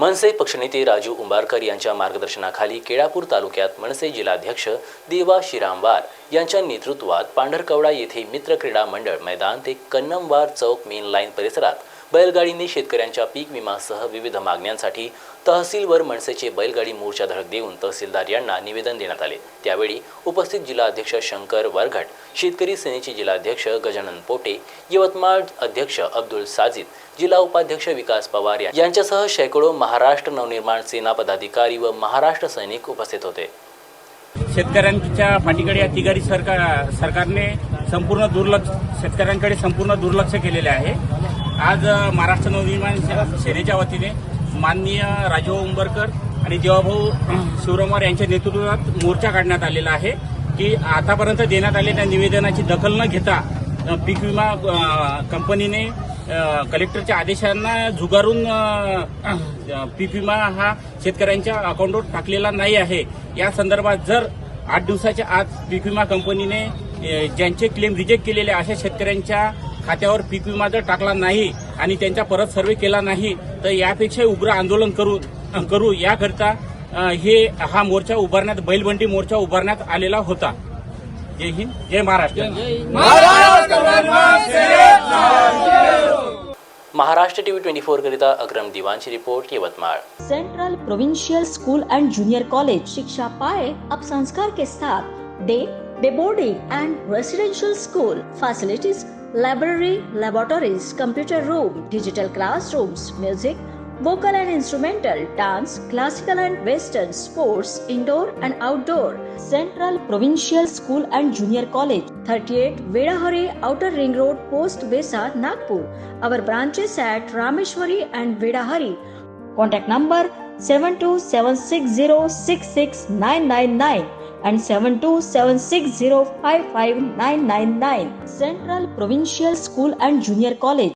मनसे पक्षनेते राजू उंबारकर यांच्या मार्गदर्शनाखाली केळापूर तालुक्यात मनसे जिल्हाध्यक्ष देवा शिरामवार यांच्या नेतृत्वात पांढरकवडा येथे मित्र क्रीडा मंडळ मैदान ते कन्नमवार चौक मेन लाईन परिसरात बैलगाडीने शेतकऱ्यांच्या पीक विमासह विविध मागण्यांसाठी तहसीलवर मनसेचे बैलगाडी मोर्चा धडक देऊन तहसीलदार यांना निवेदन देण्यात आले. त्यावेळी उपस्थित जिल्हाध्यक्ष शंकर वरघट शेतकरी सेनेचे जिल्हाध्यक्ष गजानन पोटे यवतमाळ अध्यक्ष अब्दुल साजिद जिल्हा उपाध्यक्ष विकास पवार या- यांच्यासह शेकडो महाराष्ट्र नवनिर्माण सेना पदाधिकारी व महाराष्ट्र सैनिक उपस्थित होते. शेतकऱ्यांच्या पाठीकडे या तिघारी सरकार सरकारने संपूर्ण दुर्लक्ष शेतकऱ्यांकडे संपूर्ण दुर्लक्ष केलेले आहे. आज महाराष्ट्र नवनिर्माण से- सेनेच्या वतीने माननीय राजीव उंबरकर आणि जेवाभाऊ शिवरामवार यांच्या नेतृत्वात मोर्चा काढण्यात आलेला आहे की आतापर्यंत देण्यात आलेल्या निवेदनाची दखल न घेता पीक विमा कंपनीने कलेक्टरच्या आदेशांना झुगारून पीक विमा हा शेतकऱ्यांच्या अकाउंटवर टाकलेला नाही आहे. या संदर्भात जर आठ दिवसाच्या आत पीक विमा कंपनीने ज्यांचे क्लेम रिजेक्ट केलेले अशा शेतकऱ्यांच्या खात्यावर पीक विमा जर टाकला नाही आणि त्यांचा परत सर्वे केला नाही तर यापेक्षा उग्र आंदोलन करू करू. याकरता हे हा मोर्चा उभारण्यात बैलबंडी मोर्चा उभारण्यात आलेला होता. जय हिंद जय Maharashtra! Maharashtra TV twenty four करिता Akram दिवानची report Yavatmal. Central provincial school and junior college शिक्षा पाए अब संस्कार के साथ day day boarding and residential school facilities library laboratories computer room digital classrooms music vocal and instrumental dance classical and western sports indoor and outdoor central provincial school and junior college 38 vedahari outer ring road post besa nagpur our branches at rameshwari and vedahari Contact number 7276066999 and 7276055999. Central Provincial School and Junior College.